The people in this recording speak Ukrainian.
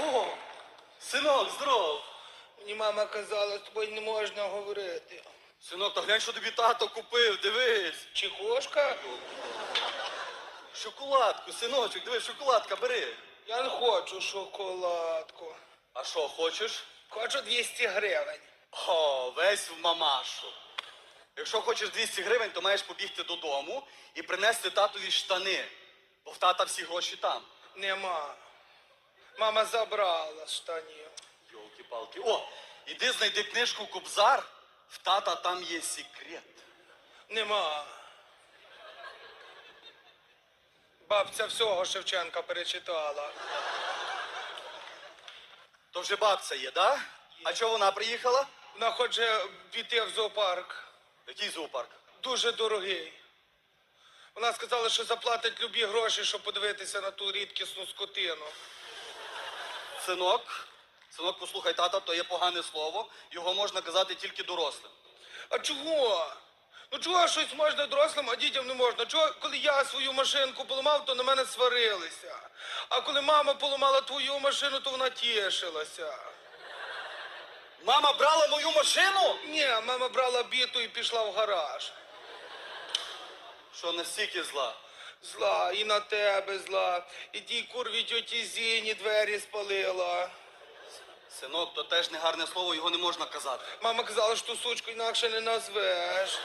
О, синок, здоров. Мені мама казала, з тобою не можна говорити. Синок, та глянь, що тобі тато купив, дивись. Чехошка? Шоколадку, синочок, дивись, шоколадка, бери. Я не хочу шоколадку. А що, хочеш? Хочу 200 гривень. О, весь в мамашу. Якщо хочеш 200 гривень, то маєш побігти додому і принести татові штани. Бо в тата всі гроші там. Нема. Мама забрала штанів. Йолки-палки. О, іди знайди книжку Кобзар. В тата там є секрет. Нема. Бабця всього Шевченка перечитала. То вже бабця є, да? А чого вона приїхала? Вона хоче піти в зоопарк. Який зоопарк? Дуже дорогий. Вона сказала, що заплатить любі гроші, щоб подивитися на ту рідкісну скотину. Синок, синок, послухай, тата, то є погане слово. Його можна казати тільки дорослим. А чого? Ну чого щось можна дорослим, а дітям не можна? Чого, коли я свою машинку поламав, то на мене сварилися. А коли мама поламала твою машину, то вона тішилася. Мама брала мою машину? Ні, мама брала біту і пішла в гараж. Що настільки зла? Зла, і на тебе зла, і тій курві тьоті Зіні двері спалила. Синок, то теж не гарне слово, його не можна казати. Мама казала, що ту сучку інакше не назвеш.